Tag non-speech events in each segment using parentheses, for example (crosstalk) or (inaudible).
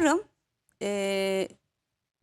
karım eee,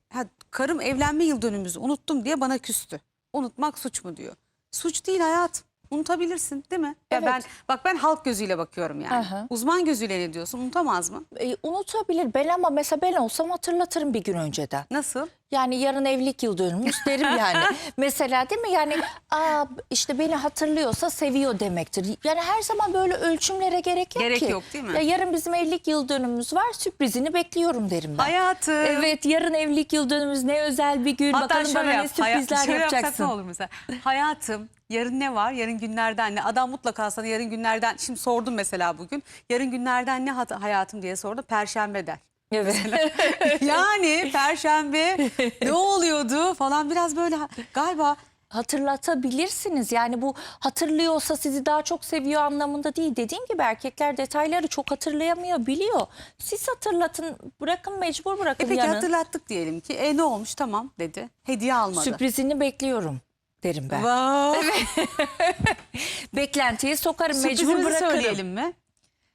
ha, karım evlenme yıl dönümümüzü unuttum diye bana küstü. Unutmak suç mu diyor. Suç değil hayat. Unutabilirsin değil mi? Ya Evet. ben bak ben halk gözüyle bakıyorum yani. Aha. Uzman gözüyle ne diyorsun? Unutamaz mı? E, unutabilir ben ama mesela ben olsam hatırlatırım bir gün önceden. Nasıl? Yani yarın evlilik yıl dönümümüz derim yani. (laughs) Mesela değil mi? Yani aa, işte beni hatırlıyorsa seviyor demektir. Yani her zaman böyle ölçümlere gerek yok Gerek ki. yok, değil mi? Ya yarın bizim evlilik yıl dönümümüz var sürprizini bekliyorum derim ben. Hayatım. Evet yarın evlilik yıl dönümümüz ne özel bir gün. Hatta Bakalım şöyle bana ne yap. haya- sürprizler şöyle yapsak yapacaksın. ne olur mesela? Hayatım yarın ne var? Yarın günlerden ne? Adam mutlaka sana yarın günlerden şimdi sordum mesela bugün. Yarın günlerden ne hayatım diye sordu. Perşembe der. Evet. (laughs) yani perşembe ne oluyordu falan biraz böyle galiba hatırlatabilirsiniz. Yani bu hatırlıyorsa sizi daha çok seviyor anlamında değil. Dediğim gibi erkekler detayları çok hatırlayamıyor, biliyor. Siz hatırlatın, bırakın mecbur e bırakın peki yanın. hatırlattık diyelim ki. E ne olmuş tamam dedi. Hediye almadı. Sürprizini bekliyorum derim ben. Wow. (laughs) Beklentiye sokarım, mecbur Sürprizimizi bırakırım. söyleyelim mi?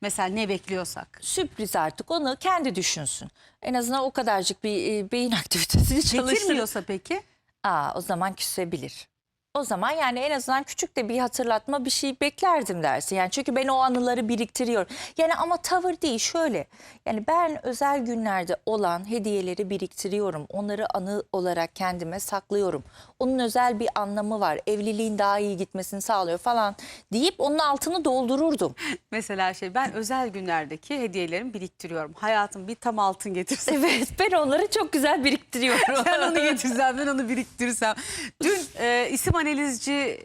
Mesela ne bekliyorsak. Sürpriz artık onu kendi düşünsün. En azından o kadarcık bir e, beyin (laughs) aktivitesini çalıştırır. Getirmiyorsa peki? Aa, o zaman küsebilir. O zaman yani en azından küçük de bir hatırlatma bir şey beklerdim dersin. Yani çünkü ben o anıları biriktiriyorum. Yani ama tavır değil şöyle. Yani ben özel günlerde olan hediyeleri biriktiriyorum. Onları anı olarak kendime saklıyorum. Onun özel bir anlamı var. Evliliğin daha iyi gitmesini sağlıyor falan deyip onun altını doldururdum. (laughs) Mesela şey ben özel günlerdeki hediyelerimi biriktiriyorum. Hayatım bir tam altın getirsin. (laughs) Evet ben onları çok güzel biriktiriyorum. (laughs) Ben onu getirsem, ben onu biriktirirsem. Dün e, isim analizcisi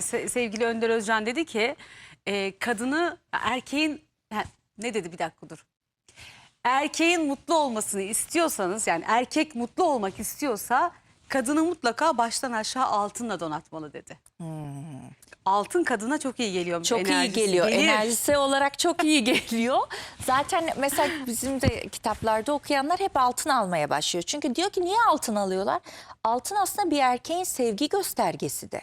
se- sevgili Önder Özcan dedi ki e, kadını erkeğin ha, ne dedi bir dakika dur. Erkeğin mutlu olmasını istiyorsanız yani erkek mutlu olmak istiyorsa kadını mutlaka baştan aşağı altınla donatmalı dedi. Altın kadına çok iyi geliyor. Hmm. Çok iyi enerjisi. geliyor. Gelir. Enerjisi olarak çok iyi geliyor. Zaten mesela bizim de kitaplarda okuyanlar hep altın almaya başlıyor. Çünkü diyor ki niye altın alıyorlar? Altın aslında bir erkeğin sevgi göstergesi de.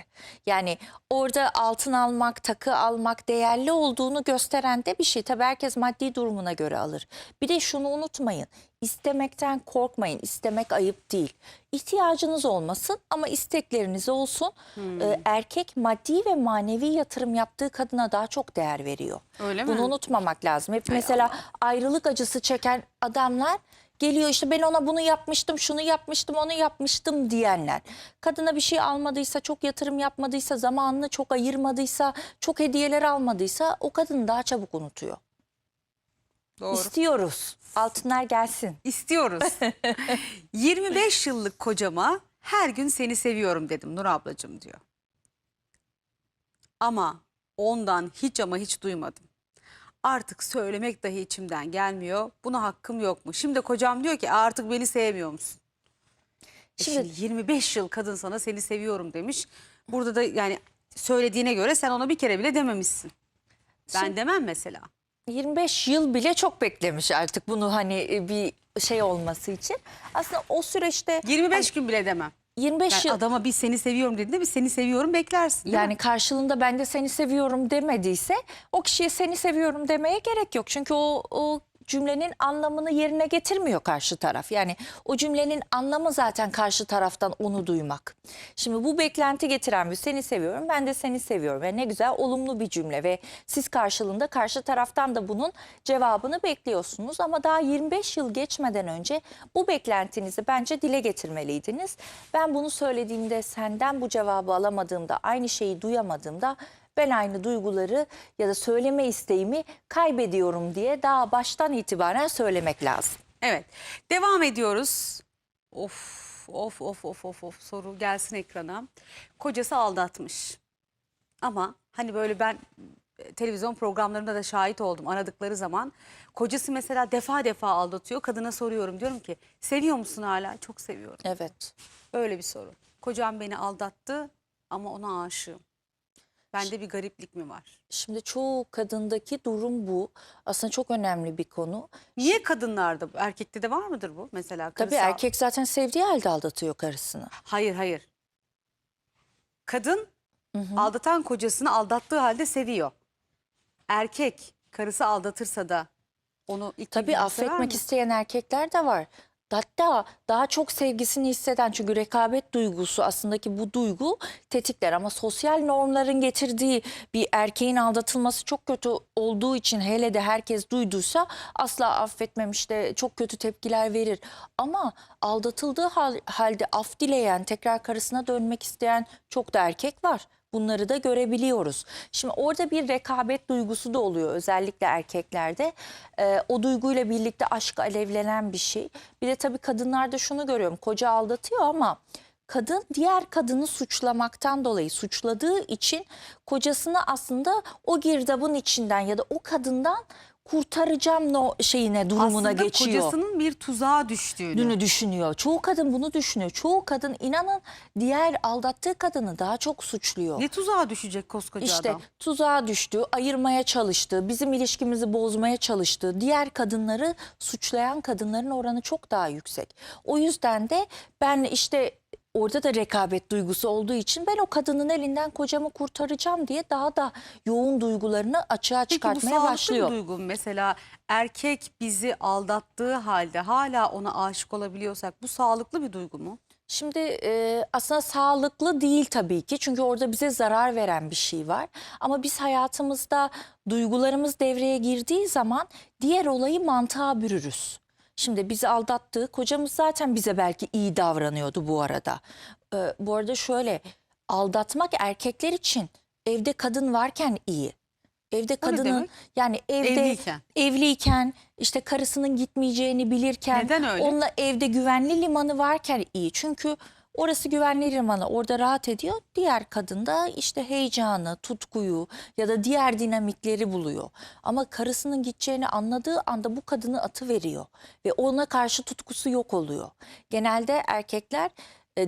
Yani orada altın almak, takı almak değerli olduğunu gösteren de bir şey. Tabii herkes maddi durumuna göre alır. Bir de şunu unutmayın. İstemekten korkmayın. İstemek ayıp değil. İhtiyacınız olmasın ama istekleriniz olsun. Ee, erkek maddi ve manevi yatırım yaptığı kadına daha çok değer veriyor. Öyle mi? Bunu unutmamak lazım. Hep Hay mesela Allah. ayrılık acısı çeken adamlar geliyor işte ben ona bunu yapmıştım, şunu yapmıştım, onu yapmıştım diyenler. Kadına bir şey almadıysa, çok yatırım yapmadıysa, zamanını çok ayırmadıysa, çok hediyeler almadıysa o kadını daha çabuk unutuyor. Doğru. İstiyoruz. Altınlar gelsin. İstiyoruz. (laughs) 25 yıllık kocama her gün seni seviyorum dedim Nur ablacığım diyor. Ama ondan hiç ama hiç duymadım. Artık söylemek dahi içimden gelmiyor. Buna hakkım yok mu? Şimdi kocam diyor ki artık beni sevmiyor musun? E Şimdi- Şimdi 25 yıl kadın sana seni seviyorum demiş. Burada da yani söylediğine göre sen ona bir kere bile dememişsin. Ben Şimdi- demem mesela. 25 yıl bile çok beklemiş artık bunu hani e, bir şey olması için. Aslında o süreçte 25 gün bile demem. 25 Yani yıl adama bir seni seviyorum dediğinde bir seni seviyorum beklersin. değil mi? Yani karşılığında ben de seni seviyorum demediyse o kişiye seni seviyorum demeye gerek yok. Çünkü o, o cümlenin anlamını yerine getirmiyor karşı taraf. Yani o cümlenin anlamı zaten karşı taraftan onu duymak. Şimdi bu beklenti getiren bir seni seviyorum ben de seni seviyorum. Ve ne güzel olumlu bir cümle ve siz karşılığında karşı taraftan da bunun cevabını bekliyorsunuz. Ama daha 25 yıl geçmeden önce bu beklentinizi bence dile getirmeliydiniz. Ben bunu söylediğimde senden bu cevabı alamadığımda aynı şeyi duyamadığımda ben aynı duyguları ya da söyleme isteğimi kaybediyorum diye daha baştan itibaren söylemek lazım. Evet. Devam ediyoruz. Of of of of of of soru gelsin ekrana. Kocası aldatmış. Ama hani böyle ben e, televizyon programlarında da şahit oldum aradıkları zaman. Kocası mesela defa defa aldatıyor. Kadına soruyorum diyorum ki seviyor musun hala? Çok seviyorum. Evet. Böyle bir soru. Kocam beni aldattı ama ona aşığım. Bende bir gariplik mi var? Şimdi çoğu kadındaki durum bu. Aslında çok önemli bir konu. Niye kadınlarda bu? Erkekte de var mıdır bu mesela? Tabii karısı al- erkek zaten sevdiği halde aldatıyor karısını. Hayır hayır. Kadın aldatan kocasını aldattığı halde seviyor. Erkek karısı aldatırsa da onu ilk Tabii affetmek mi? isteyen erkekler de var. Hatta daha çok sevgisini hisseden çünkü rekabet duygusu aslında ki bu duygu tetikler ama sosyal normların getirdiği bir erkeğin aldatılması çok kötü olduğu için hele de herkes duyduysa asla affetmemiş de çok kötü tepkiler verir. Ama aldatıldığı hal- halde af dileyen tekrar karısına dönmek isteyen çok da erkek var. Bunları da görebiliyoruz. Şimdi orada bir rekabet duygusu da oluyor özellikle erkeklerde. Ee, o duyguyla birlikte aşk alevlenen bir şey. Bir de tabii kadınlarda şunu görüyorum. Koca aldatıyor ama kadın diğer kadını suçlamaktan dolayı suçladığı için kocasını aslında o girdabın içinden ya da o kadından kurtaracağım no şeyine durumuna Aslında geçiyor kocasının bir tuzağa düştüğünü. dünü düşünüyor. Çoğu kadın bunu düşünüyor. Çoğu kadın inanın diğer aldattığı kadını daha çok suçluyor. Ne tuzağa düşecek koskoca İşte adam? tuzağa düştü, ayırmaya çalıştı, bizim ilişkimizi bozmaya çalıştı. Diğer kadınları suçlayan kadınların oranı çok daha yüksek. O yüzden de ben işte orada da rekabet duygusu olduğu için ben o kadının elinden kocamı kurtaracağım diye daha da yoğun duygularını açığa Peki bu çıkartmaya başlıyor. bir duygu? Mesela erkek bizi aldattığı halde hala ona aşık olabiliyorsak bu sağlıklı bir duygu mu? Şimdi e, aslında sağlıklı değil tabii ki çünkü orada bize zarar veren bir şey var. Ama biz hayatımızda duygularımız devreye girdiği zaman diğer olayı mantığa bürürüz. Şimdi bizi aldattığı kocamız zaten bize belki iyi davranıyordu bu arada. E, bu arada şöyle aldatmak erkekler için evde kadın varken iyi. Evde O ne kadının demek? yani evde Evliyken. evliyken işte karısının gitmeyeceğini bilirken Neden öyle? onunla evde güvenli limanı varken iyi. Çünkü orası güvenli limanı orada rahat ediyor. Diğer kadın da işte heyecanı, tutkuyu ya da diğer dinamikleri buluyor. Ama karısının gideceğini anladığı anda bu kadını atı veriyor ve ona karşı tutkusu yok oluyor. Genelde erkekler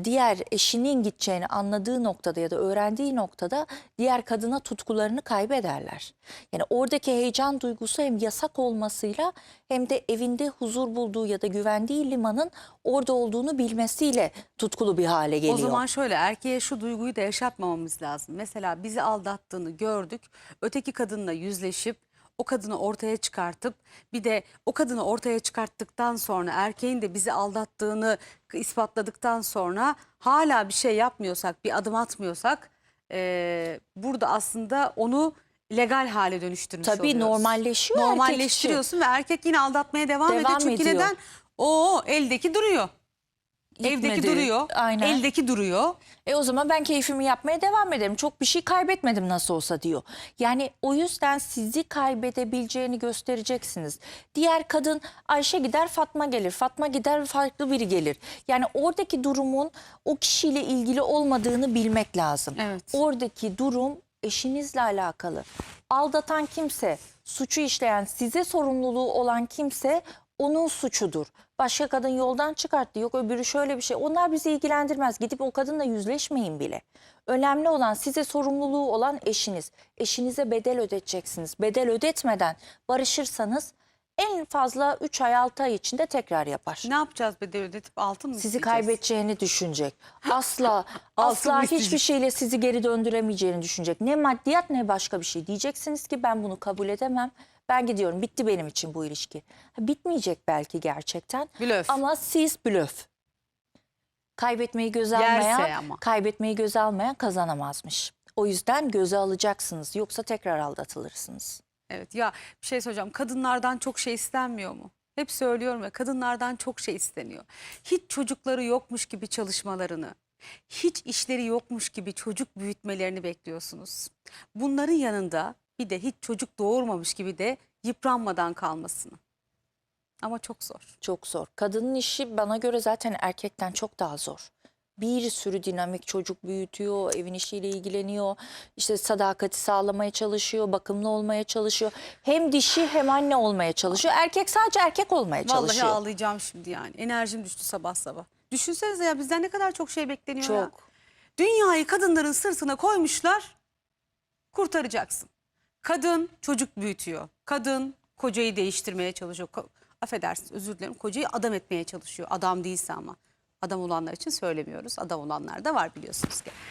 diğer eşinin gideceğini anladığı noktada ya da öğrendiği noktada diğer kadına tutkularını kaybederler. Yani oradaki heyecan duygusu hem yasak olmasıyla hem de evinde huzur bulduğu ya da güvendiği limanın orada olduğunu bilmesiyle tutkulu bir hale geliyor. O zaman şöyle erkeğe şu duyguyu da yaşatmamamız lazım. Mesela bizi aldattığını gördük. Öteki kadınla yüzleşip o kadını ortaya çıkartıp bir de o kadını ortaya çıkarttıktan sonra erkeğin de bizi aldattığını ispatladıktan sonra hala bir şey yapmıyorsak, bir adım atmıyorsak eee, burada aslında onu legal hale dönüştürmüş Tabii oluyoruz. normalleşiyor. Normalleştiriyorsun ve erkek yine aldatmaya devam, Devam ediyor. Çünkü ediyor. neden? O eldeki duruyor. Evdeki Gitmedi. duruyor. Aynen. Eldeki duruyor. E o zaman ben keyfimi yapmaya devam ederim. Çok bir şey kaybetmedim nasıl olsa diyor. Yani o yüzden sizi kaybedebileceğini göstereceksiniz. Diğer kadın Ayşe gider Fatma gelir. Fatma gider farklı biri gelir. Yani oradaki durumun o kişiyle ilgili olmadığını bilmek lazım. Evet. Oradaki durum eşinizle alakalı. Aldatan kimse, suçu işleyen, size sorumluluğu olan kimse onun suçudur. Başka kadın yoldan çıkarttı. Yok öbürü şöyle bir şey. Onlar bizi ilgilendirmez. Gidip o kadınla yüzleşmeyin bile. Önemli olan size sorumluluğu olan eşiniz. Eşinize bedel ödeteceksiniz. Bedel ödetmeden barışırsanız en fazla 3 ay 6 ay içinde tekrar yapar. Ne yapacağız bedel ödetip altın mı Sizi isteyeceğiz? kaybedeceğini düşünecek. (laughs) Asla asla hiçbir isteyecek? şeyle sizi geri döndüremeyeceğini düşünecek. Ne maddiyat ne başka bir şey. Diyeceksiniz ki ben bunu kabul edemem. Ben gidiyorum. Bitti benim için bu ilişki. Ha, Bitmeyecek belki gerçekten. Blöf. Ama siz blöf. Kaybetmeyi göze Yerse almayan, ama. kaybetmeyi göze almayan kazanamazmış. O yüzden göze alacaksınız. Yoksa tekrar aldatılırsınız. Evet ya bir şey söyleyeceğim. Kadınlardan çok şey istenmiyor mu? Hep söylüyorum ya kadınlardan çok şey isteniyor. Hiç çocukları yokmuş gibi çalışmalarını, hiç işleri yokmuş gibi çocuk büyütmelerini bekliyorsunuz. Bunların yanında bir de hiç çocuk doğurmamış gibi de yıpranmadan kalmasını. Ama çok zor. Çok zor. Kadının işi bana göre zaten erkekten çok daha zor. Bir sürü dinamik çocuk büyütüyor, evin işiyle ilgileniyor. işte sadakati sağlamaya çalışıyor, bakımlı olmaya çalışıyor. Hem dişi hem anne olmaya çalışıyor. Erkek sadece erkek olmaya Vallahi çalışıyor. ağlayacağım şimdi yani. Enerjim düştü sabah sabah. Düşünsenize ya bizden ne kadar çok şey bekleniyor ya. Çok. Dünyayı kadınların sırtına koymuşlar. Kurtaracaksın. Kadın çocuk büyütüyor. Kadın kocayı değiştirmeye çalışıyor. Ko- Affedersiniz özür dilerim. Kocayı adam etmeye çalışıyor. Adam değilse ama. Adam olanlar için söylemiyoruz. Adam olanlar da var biliyorsunuz ki.